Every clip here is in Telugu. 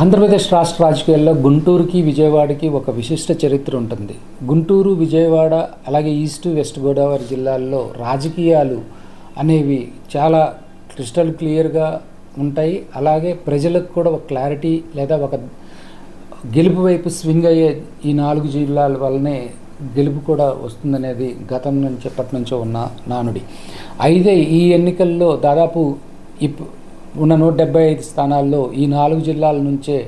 ఆంధ్రప్రదేశ్ రాష్ట్ర రాజకీయాల్లో గుంటూరుకి విజయవాడకి ఒక విశిష్ట చరిత్ర ఉంటుంది. గుంటూరు విజయవాడ అలాగే ఈస్ట్ వెస్ట్ గోదావరి జిల్లాల్లో రాజకీయాలు అనేవి చాలా క్రిస్టల్ క్లియర్గా ఉంటాయి. అలాగే ప్రజలకు కూడా ఒక క్లారిటీ లేదా ఒక గెలుపు వైపు స్వింగ్ అయ్యే ఈ నాలుగు జిల్లాల వల్లనే గెలుపు కూడా వస్తుందనేది గతం నుంచి ఎప్పటి నుంచో ఉన్న నానుడి. అయితే ఈ ఎన్నికల్లో దాదాపు ఇప్ ఉన్న నూట డెబ్బై ఐదు స్థానాల్లో ఈ నాలుగు జిల్లాల నుంచే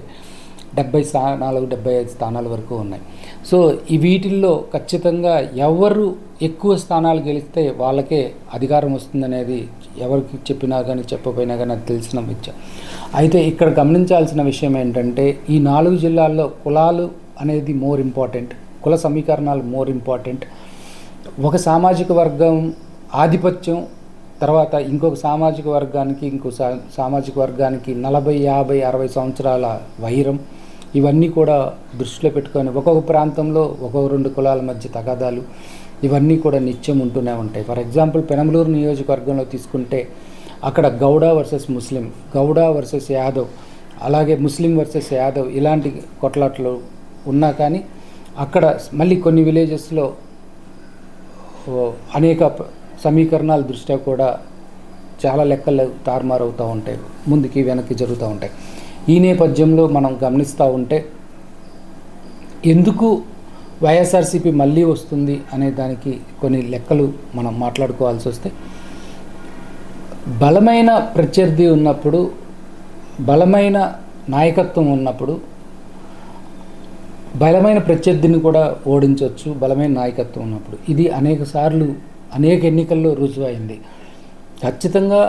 డెబ్బై స్థానాలు డెబ్బై ఐదు స్థానాల వరకు ఉన్నాయి. సో ఈ వీటిల్లో ఖచ్చితంగా ఎవరు ఎక్కువ స్థానాలు గెలిస్తే వాళ్ళకే అధికారం వస్తుందనేది ఎవరికి చెప్పినా కానీ చెప్పపోయినా కానీ అది తెలిసిన విద్య అయితే ఇక్కడ గమనించాల్సిన విషయం ఏంటంటే ఈ నాలుగు జిల్లాల్లో కులాలు అనేది మోర్ ఇంపార్టెంట్. కుల సమీకరణాలు మోర్ ఇంపార్టెంట్. ఒక సామాజిక వర్గం ఆధిపత్యం తర్వాత ఇంకొక సామాజిక వర్గానికి ఇంకో సా సామాజిక వర్గానికి నలభై యాభై అరవై సంవత్సరాల వైరం. ఇవన్నీ కూడా దృష్టిలో పెట్టుకొని ఒక్కొక్క ప్రాంతంలో ఒక్కొక్క రెండు కులాల మధ్య తగాదాలు. ఇవన్నీ కూడా నిత్యం ఉంటూనే ఉంటాయి. ఫర్ ఎగ్జాంపుల్ పెనమలూరు నియోజకవర్గంలో తీసుకుంటే అక్కడ Gouda versus Muslim Gouda versus Yadav అలాగే ముస్లిం వర్సెస్ యాదవ్ ఇలాంటి కొట్లాట్లు ఉన్నా కానీ అక్కడ మళ్ళీ కొన్ని విలేజెస్లో అనేక సమీకరణాల దృష్ట్యా కూడా చాలా లెక్కలు తారుమారు అవుతూ ఉంటాయి. ముందుకి వెనక్కి జరుగుతూ ఉంటాయి. ఈ నేపథ్యంలో మనం గమనిస్తూ ఉంటే ఎందుకు వైఎస్ఆర్సీపీ మళ్ళీ వస్తుంది అనే దానికి కొన్ని లెక్కలు మనం మాట్లాడుకోవాల్సి వస్తే బలమైన ప్రత్యర్థి ఉన్నప్పుడు బలమైన నాయకత్వం ఉన్నప్పుడు బలమైన ప్రత్యర్థిని కూడా ఓడించవచ్చు బలమైన నాయకత్వం ఉన్నప్పుడు. ఇది అనేక సార్లు అనేక ఎన్నికల్లో రుజువైంది. ఖచ్చితంగా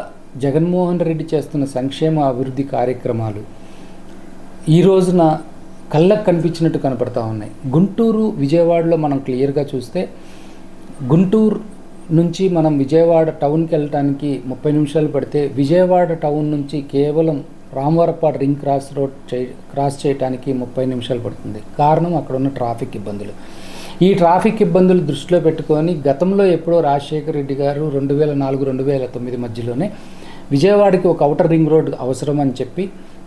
జగన్మోహన్ రెడ్డి చేస్తున్న సంక్షేమ అభివృద్ధి కార్యక్రమాలు ఈ రోజున కళ్ళకు కనిపించినట్టు కనపడతా ఉన్నాయి. గుంటూరు విజయవాడలో మనం క్లియర్గా చూస్తే గుంటూరు నుంచి మనం విజయవాడ టౌన్కి వెళ్ళటానికి ముప్పై నిమిషాలు పడితే విజయవాడ టౌన్ నుంచి కేవలం రామవరపాడు రింగ్ క్రాస్ రోడ్ చే క్రాస్ చేయడానికి ముప్పై నిమిషాలు పడుతుంది. కారణం అక్కడ ఉన్న ట్రాఫిక్ ఇబ్బందులు. ఈ ట్రాఫిక్ ఇబ్బందులు దృష్టిలో పెట్టుకొని గతంలో ఎప్పుడో రాజశేఖర రెడ్డి గారు రెండు వేల నాలుగు రెండు వేల తొమ్మిది మధ్యలోనే విజయవాడకి ఒక అవుటర్ రింగ్ రోడ్ అవసరం అని చెప్పి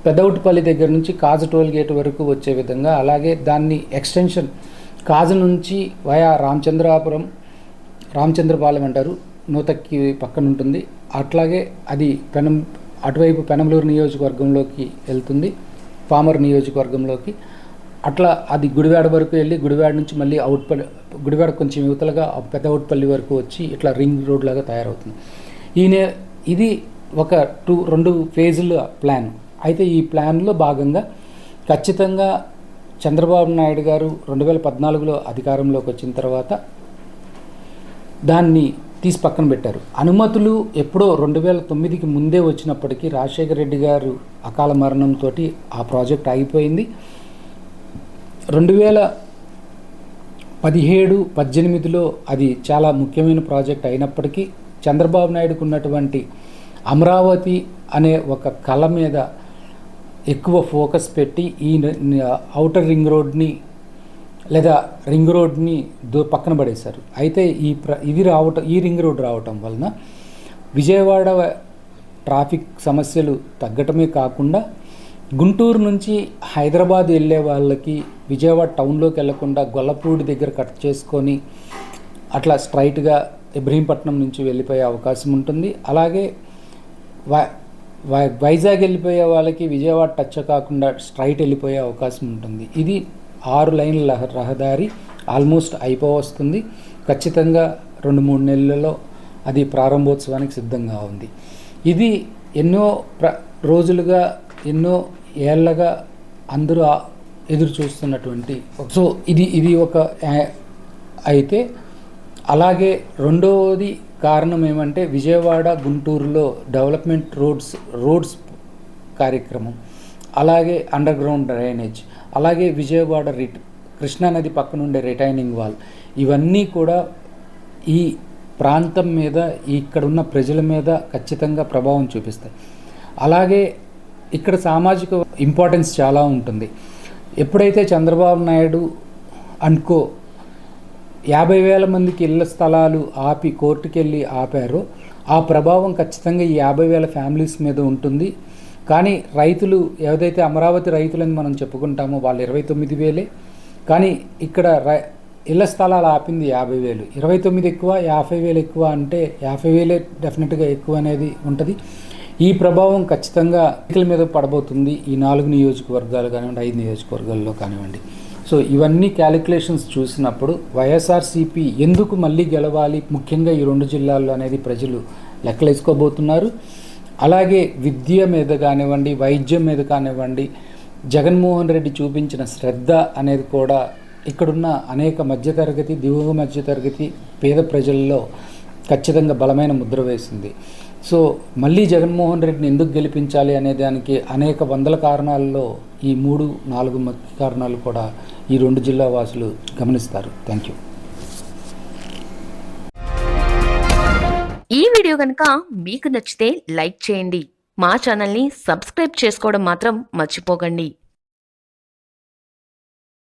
పెదవుటిపల్లి దగ్గర నుంచి కాజు టోల్ గేట్ వరకు వచ్చే విధంగా అలాగే దాన్ని ఎక్స్టెన్షన్ కాజు నుంచి వయా రామచంద్రాపురం రామచంద్రపాలెం అంటారు నూతక్కి పక్కన ఉంటుంది. అట్లాగే అది పెనం అటువైపు పెనమలూరు నియోజకవర్గంలోకి వెళ్తుంది పామర్ నియోజకవర్గంలోకి. అట్లా అది గుడివాడ వరకు వెళ్ళి గుడివాడ నుంచి మళ్ళీ అవుట్పల్లి గుడివాడ కొంచెం యువతలుగా పెద్ద అవుట్పల్లి వరకు వచ్చి ఇట్లా రింగ్ రోడ్ లాగా తయారవుతుంది. ఈయన ఇది ఒక టూ రెండు ఫేజుల ప్లాన్. అయితే ఈ ప్లాన్లో భాగంగా ఖచ్చితంగా చంద్రబాబు నాయుడు గారు రెండు వేల పద్నాలుగులో అధికారంలోకి వచ్చిన తర్వాత దాన్ని తీసి పక్కన పెట్టారు. అనుమతులు ఎప్పుడో రెండు వేల తొమ్మిదికి ముందే వచ్చినప్పటికీ రాజశేఖర రెడ్డి గారు అకాల మరణంతో ఆ ప్రాజెక్ట్ ఆగిపోయింది. రెండు వేల పదిహేడు పద్దెనిమిదిలో అది చాలా ముఖ్యమైన ప్రాజెక్ట్ అయినప్పటికీ చంద్రబాబు నాయుడుకు ఉన్నటువంటి అమరావతి అనే ఒక కళ మీద ఎక్కువ ఫోకస్ పెట్టి ఈ ఔటర్ రింగ్ రోడ్ని లేదా రింగ్ రోడ్ని దో పక్కన పడేశారు. అయితే ఈ ప్ర ఇది రావటం ఈ రింగ్ రోడ్ రావటం వలన విజయవాడ ట్రాఫిక్ సమస్యలు తగ్గటమే కాకుండా గుంటూరు నుంచి హైదరాబాద్ వెళ్ళే వాళ్ళకి విజయవాడ టౌన్లోకి వెళ్ళకుండా గొల్లపూడి దగ్గర కట్ చేసుకొని అట్లా స్ట్రైట్గా ఇబ్రహీంపట్నం నుంచి వెళ్ళిపోయే అవకాశం ఉంటుంది. అలాగే వై వైజాగ్ వెళ్ళిపోయే వాళ్ళకి విజయవాడ టచ్ కాకుండా స్ట్రైట్ వెళ్ళిపోయే అవకాశం ఉంటుంది. ఇది ఆరు లైన్ల రహదారి ఆల్మోస్ట్ అయిపోవస్తుంది. ఖచ్చితంగా రెండు మూడు నెలలలో అది ప్రారంభోత్సవానికి సిద్ధంగా ఉంది. ఇది ఎన్నో ప్ర రోజులుగా ఎన్నో ఏళ్ళగా అందరూ ఎదురు చూస్తున్నటువంటి సో ఇది ఇది ఒక అయితే అలాగే రెండవది కారణం ఏమంటే విజయవాడ గుంటూరులో డెవలప్మెంట్ రోడ్స్ రోడ్స్ కార్యక్రమం అలాగే అండర్ గ్రౌండ్ డ్రైనేజ్ అలాగే విజయవాడ రిట్ కృష్ణానది పక్కన ఉండే రిటైనింగ్ వాల్ ఇవన్నీ కూడా ఈ ప్రాంతం మీద ఇక్కడ ఉన్న ప్రజల మీద ఖచ్చితంగా ప్రభావం చూపిస్తాయి. అలాగే ఇక్కడ సామాజిక ఇంపార్టెన్స్ చాలా ఉంటుంది. ఎప్పుడైతే చంద్రబాబు నాయుడు అనుకో యాభై వేల మందికి ఇళ్ళ స్థలాలు ఆపి కోర్టుకెళ్ళి ఆపారో ఆ ప్రభావం ఖచ్చితంగా ఈ యాభై వేల ఫ్యామిలీస్ మీద ఉంటుంది. కానీ రైతులు ఏదైతే అమరావతి రైతులని మనం చెప్పుకుంటామో వాళ్ళు ఇరవై తొమ్మిది వేలే. కానీ ఇక్కడ రై ఇళ్ళ స్థలాలు ఆపింది యాభై వేలు. ఇరవై తొమ్మిది ఎక్కువ యాభై వేలు ఎక్కువ అంటే యాభై వేలే డెఫినెట్గా ఎక్కువ అనేది ఉంటుంది. ఈ ప్రభావం ఖచ్చితంగా ఎన్నికల మీద పడబోతుంది ఈ నాలుగు నియోజకవర్గాలు కానివ్వండి ఐదు నియోజకవర్గాల్లో కానివ్వండి. సో ఇవన్నీ క్యాలిక్యులేషన్స్ చూసినప్పుడు వైఎస్ఆర్సీపీ ఎందుకు మళ్ళీ గెలవాలి? ముఖ్యంగా ఈ రెండు జిల్లాల్లో అనేది ప్రజలు లెక్కలేసుకోబోతున్నారు. అలాగే విద్య మీద కానివ్వండి వైద్యం మీద కానివ్వండి జగన్మోహన్ రెడ్డి చూపించిన శ్రద్ధ అనేది కూడా ఇక్కడున్న అనేక మధ్యతరగతి దిగువ మధ్యతరగతి పేద ప్రజల్లో ఖచ్చితంగా బలమైన ముద్ర వేసింది. సో మళ్ళీ జగన్మోహన్ రెడ్డిని ఎందుకు గెలిపించాలి అనే దానికి అనేక వందల కారణాల్లో ఈ మూడు నాలుగు ముఖ్య కారణాలు కూడా ఈ రెండు జిల్లా వాసులు గమనిస్తారు. థ్యాంక్ యూ ఈ వీడియో కనుక మీకు నచ్చితే లైక్ చేయండి. మా ఛానల్ని సబ్స్క్రైబ్ చేసుకోవడం మాత్రం మర్చిపోకండి.